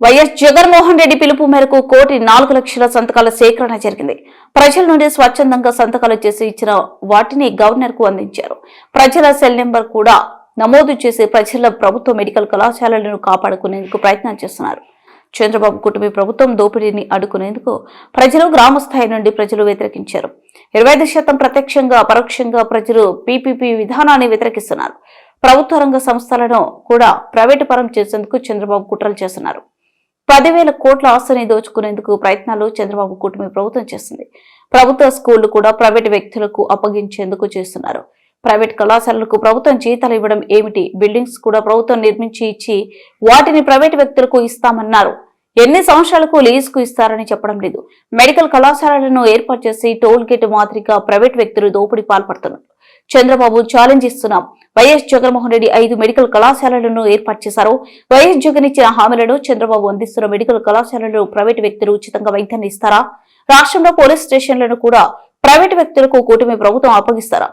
YS Jaganmohan Reddy పిలుపు మేరకు కోటి నాలుగు లక్షల సంతకాల సేకరణ జరిగింది. ప్రజల నుండి స్వచ్ఛందంగా సంతకాలు చేసి ఇచ్చిన వాటిని గవర్నర్కు అందించారు. ప్రజల సెల్ నెంబర్ కూడా నమోదు చేసి ప్రజల ప్రభుత్వ మెడికల్ కళాశాలలను కాపాడుకునేందుకు ప్రయత్నం చేస్తున్నారు. చంద్రబాబు కుటుంబ ప్రభుత్వం దోపిడీని అడ్డుకునేందుకు ప్రజలు గ్రామ స్థాయి నుండి ప్రజలు వ్యతిరేకించారు. ఇరవై ఐదు శాతం ప్రత్యక్షంగా పరోక్షంగా ప్రజలు పీపీపీ విధానాన్ని వ్యతిరేకిస్తున్నారు. ప్రభుత్వ రంగ సంస్థలను కూడా ప్రైవేటు పరం చేసేందుకు చంద్రబాబు కుట్రలు చేస్తున్నారు. పదివేల కోట్ల ఆస్తిని దోచుకునేందుకు ప్రయత్నాలు చంద్రబాబు కూటమి ప్రభుత్వం చేస్తుంది. ప్రభుత్వ స్కూళ్ళు కూడా ప్రైవేటు వ్యక్తులకు అప్పగించేందుకు చేస్తున్నారు. ప్రైవేట్ కళాశాలలకు ప్రభుత్వం జీతాలు ఇవ్వడం ఏమిటి? బిల్డింగ్స్ కూడా ప్రభుత్వం నిర్మించి ఇచ్చి వాటిని ప్రైవేటు వ్యక్తులకు ఇస్తామన్నారు. ఎన్ని సంవత్సరాలకు లీజుకు ఇస్తారని చెప్పడం లేదు. మెడికల్ కళాశాలలను ఏర్పాటు చేసి టోల్ గేట్ మాదిరిగా ప్రైవేట్ వ్యక్తులు దోపిడీ పాల్పడుతున్నారు. చంద్రబాబు ఛాలెంజ్ ఇస్తున్నాం. వైఎస్ జగన్మోహన్ రెడ్డి ఐదు మెడికల్ కళాశాలలను ఏర్పాటు చేశారు. వైఎస్ జగన్ ఇచ్చిన హామీలను చంద్రబాబు అందిస్తున్న మెడికల్ కళాశాలలు ప్రైవేటు వ్యక్తులు ఉచితంగా వైద్యాన్ని ఇస్తారా? రాష్ట్రంలో పోలీస్ స్టేషన్లను కూడా ప్రైవేటు వ్యక్తులకు కూటమి ప్రభుత్వం అప్పగిస్తారా?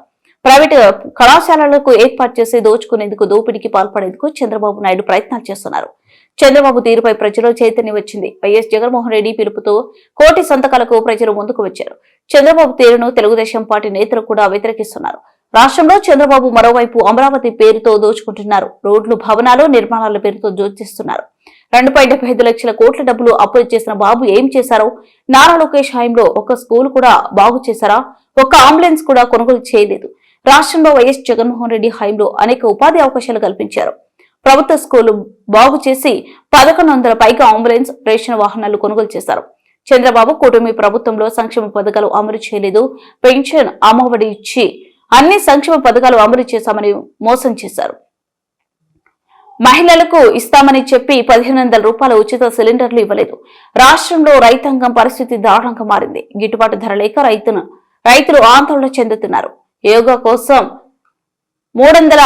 ప్రైవేటు కళాశాలలకు ఏర్పాటు చేసి దోచుకునేందుకు దోపిడీకి పాల్పడేందుకు చంద్రబాబు నాయుడు ప్రయత్నాలు చేస్తున్నారు. చంద్రబాబు తీరుపై ప్రజలు చైతన్యం వచ్చింది. వైఎస్ జగన్మోహన్ రెడ్డి పిలుపుతో కోటి సంతకాలకు ప్రజలు ముందుకు వచ్చారు. చంద్రబాబు తీరును తెలుగుదేశం పార్టీ నేతలు కూడా వ్యతిరేకిస్తున్నారు. రాష్ట్రంలో చంద్రబాబు మరోవైపు అమరావతి పేరుతో దోచుకుంటున్నారు. రోడ్లు భవనాలు నిర్మాణాల పేరుతో దోచిస్తున్నారు రెండు పాయింట్ డెబ్బై ఐదు లక్షల కోట్ల డబ్బులు అప్పులు చేసిన బాబు ఏం చేశారో నారా లోకేష్ హయాంలో ఒక స్కూల్ కూడా బాగు చేశారా ఒక్క అంబులెన్స్ కూడా కొనుగోలు చేయలేదు. రాష్ట్రంలో వైఎస్ జగన్మోహన్ రెడ్డి హయాంలో అనేక ఉపాధి అవకాశాలు కల్పించారు. ప్రభుత్వ స్కూలు బాగు చేసి పదకొండు వందల పైగా అంబులెన్స్ రేషన్ వాహనాలు కొనుగోలు చేశారు. చంద్రబాబు కూటమి ప్రభుత్వంలో సంక్షేమ పథకాలు అమలు చేయలేదు. పెన్షన్ అమ్మఒడి ఇచ్చి అన్ని సంక్షేమ పథకాలు అమలు చేశామని మోసం చేశారు. మహిళలకు ఇస్తామని చెప్పి పదిహేను వందల రూపాయల ఉచిత సిలిండర్లు ఇవ్వలేదు. రాష్ట్రంలో రైతాంగం పరిస్థితి దారుణంగా మారింది. గిట్టుబాటు ధర లేక రైతును రైతులు ఆందోళన చెందుతున్నారు. యోగా కోసం మూడు వందల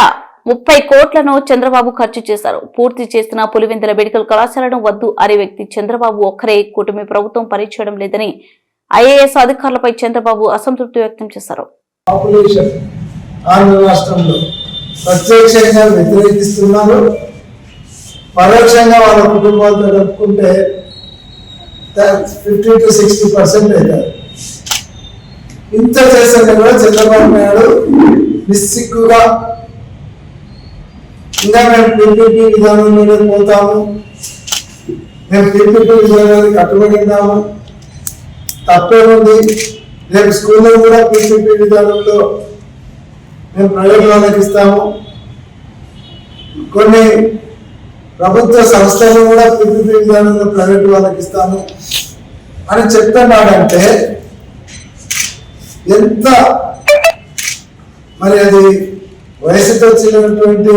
ముప్పై కోట్లను చంద్రబాబు ఖర్చు చేశారు. పూర్తి చేసిన పులివెందుల మెడికల్ కళాశాలను వద్దు అనే వ్యక్తి చంద్రబాబు ఒక్కరే. కూటమి ప్రభుత్వం పనిచేయడం లేదని ఐఏఎస్ అధికారులపై చంద్రబాబు అసంతృప్తి వ్యక్తం చేశారు. పాపులేషన్ ఆంధ్ర రాష్ట్రంలో ప్రత్యక్షంగా వ్యతిరేకిస్తున్నారు. పరోక్షంగా వాళ్ళ కుటుంబాలతో కలుపుకుంటే ఫిఫ్టీ టు సిక్స్టీ పర్సెంట్ అవుతారు ఇంత చేశాక కూడా చంద్రబాబు నాయుడు నిస్సిగ్గుగా ఇంకా మేము పీపీపీ విధానంలోనే పోతాము. మేము పీపీపీ విధానానికి కట్టుబడి ఉన్నాము తప్పేముంది? రేపు స్కూల్లో కూడా పీపీపీ విధానంలో మేము ప్రైవేట్ వాళ్ళకి ఇస్తాము. కొన్ని ప్రభుత్వ సంస్థలు కూడా పీపీపీ విధానంలో ప్రైవేట్ వాళ్ళకి ఇస్తాము. అని చెప్తున్నాడంటే ఎంత మరి అది వయసుతో వచ్చినటువంటి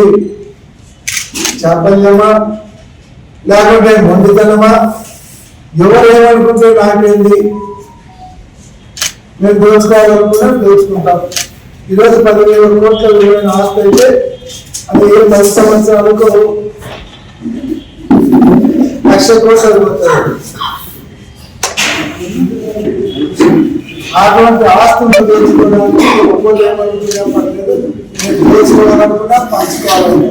చాపల్యమా లేకుంటే మొండితనమా? ఎవరు ఏమనుకుంటే నాకేంది? మేము దోచుకోవాలనుకున్నా దోచుకుంటాం ఈరోజు పదివేల కోట్ల విలువైన ఆస్తి అయితే అది ఏ పది సంవత్సరాలకు లక్ష కోట్లు అయిపోతుంది అటువంటి ఆస్తులను దోచుకోవడానికి ఒక్కరు పడలేదు పర్లేదు దోచుకోవాలనుకున్నా పంచుకోవాలనుకున్నా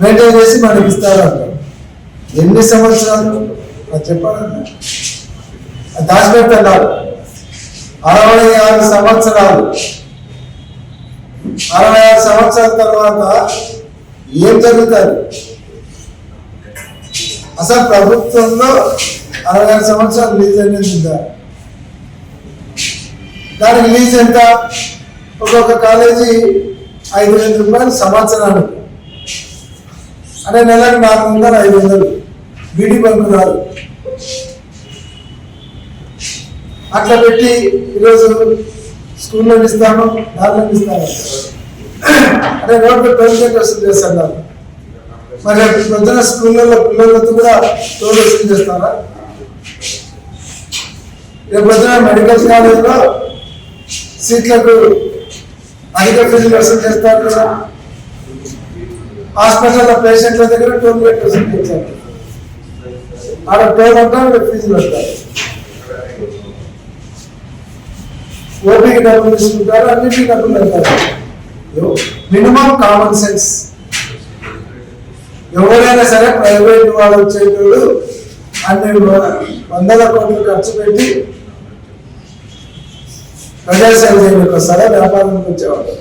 మెయింటైన్ చేసి మనకి ఇస్తారు అంటారు ఎన్ని సంవత్సరాలు? అది చెప్పాలన్నా అది దాచిపెట్టన్నారు అరవై ఆరు సంవత్సరాలు. అరవై ఆరు సంవత్సరాల తర్వాత ఏం జరుగుతుంది అసలు ప్రభుత్వంలో అరవై ఆరు సంవత్సరాలు లీజ్ అనేది ఉందా దానికి లీజ్ ఎంత? ఒక్కొక్క కాలేజీ ఐదు వేల రూపాయలు సంవత్సరానికి. అంటే నెలకు నాలుగు వందలు ఐదు వందలు. బీడీ బంకు అట్లా పెట్టి ఈరోజు స్కూల్లో ఇస్తాను దాంట్లో ఇస్తాను. అంటే రోడ్డు టోల్గేట్ వసూలు చేస్తున్నారు మరి పొద్దున స్కూళ్ళలో పిల్లలతో కూడా టోల్ వసూలు చేస్తారా? రేపు పొద్దున మెడికల్ కాలేజ్లో సీట్లకు అధిక ఫీజులు వసూలు చేస్తారు కదా. హాస్పిటల్లో పేషెంట్ల దగ్గర టోల్ గేట్ వసూలు చేస్తారు. ఆడ టోల్ అంటారు ఫీజులు వస్తారు ఓపీకి డబ్బులు తీసుకుంటారు అన్నింటికి డబ్బులు పెడతారు. మినిమం కామన్ సెన్స్ ఎవరైనా సరే ప్రైవేట్ వాళ్ళు వచ్చేటోడు అన్ని వందల కోట్లు ఖర్చు పెట్టి ప్రజాసేవ చేయడానికి వస్తారా వ్యాపారానికి వచ్చేవాళ్ళు.